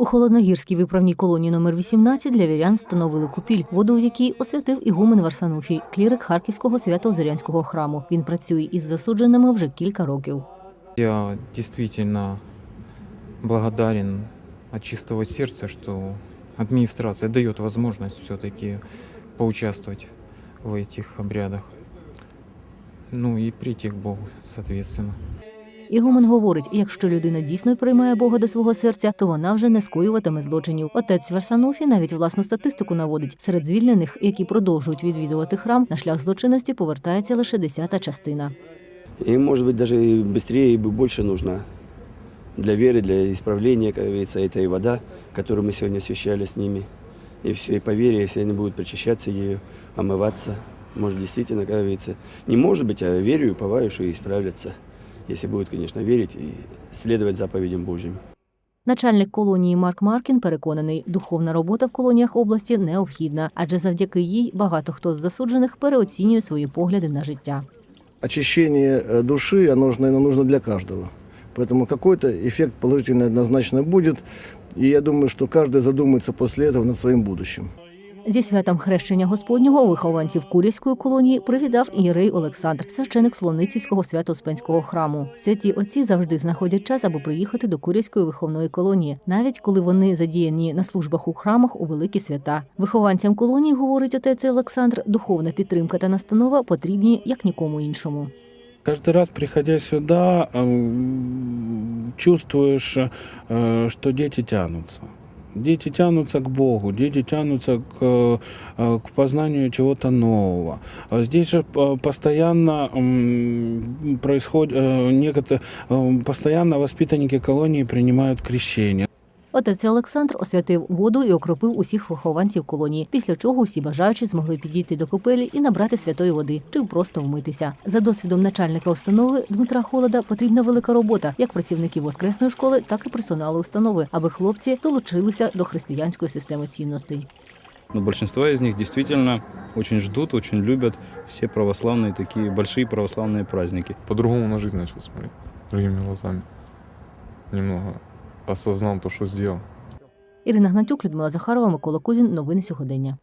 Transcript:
У холодногірській виправній колонії номер 18 для вірян встановили купіль, воду в якій освятив ігумен Варсануфій, клірик Харківського свято-Озерянського храму. Він працює із засудженими вже кілька років. Я действительно благодарен от чистого сердца, что администрация дает возможность все-таки поучаствовать в этих обрядах. Ну и прийти к Богу, соответственно. Ігумен говорить, якщо людина дійсно приймає Бога до свого серця, то вона вже не скоюватиме злочинів. Отець Варсануфі навіть власну статистику наводить. Серед звільнених, які продовжують відвідувати храм, на шлях злочинності повертається лише десята частина. И, может быть, даже и быстрее и больше нужно для веры, для исправления, как говорится, это и вода, которую мы сегодня освящали с ними. И все, и по вере, если они будут причащаться ею, омываться, может, действительно, как говорится, не может быть, а верю и уповаю, что и исправятся, если будут, конечно, верить и следовать заповедям Божьим. Начальник колонії Марк Маркін переконаний, духовна робота в колоніях області необхідна, адже завдяки їй багато хто з засуджених переоцінює свої погляди на життя. очищение э, души, оно же, наверное, нужно для каждого. Поэтому какой-то эффект положительный однозначно будет. И я думаю, что каждый задумается после этого над своим будущим. Зі святом хрещення Господнього вихованців Курівської колонії привітав ієрей Олександр, священик Слоницівського свято-успенського храму. Святі отці завжди знаходять час, аби приїхати до Курівської виховної колонії, навіть коли вони задіяні на службах у храмах у великі свята. Вихованцям колонії, говорить отець Олександр, духовна підтримка та настанова потрібні як нікому іншому. Каждый раз, приходя сюда, эм, чувствуешь, э, что дети тянутся. Дети тянутся к Богу, дети тянутся к, э, к познанию чего-то нового. А Здесь же э, постоянно м, происходит, э, некоторые, э, постоянно воспитанники колонии принимают крещение. Отець Олександр освятив воду і окропив усіх вихованців колонії, після чого усі бажаючі змогли підійти до купелі і набрати святої води чи просто вмитися. За досвідом начальника установи Дмитра Холода потрібна велика робота як працівників воскресної школи, так і персоналу установи, аби хлопці долучилися до християнської системи цінностей. Но большинство из них действительно очень ждут, очень любят все православные такие большие православные праздники. по-другому на жизнь начал смотреть, другими глазами. Немного осознал то, що сделал. Ірина Гнатюк, Людмила Захарова, Микола Кузін. Новини сьогодення.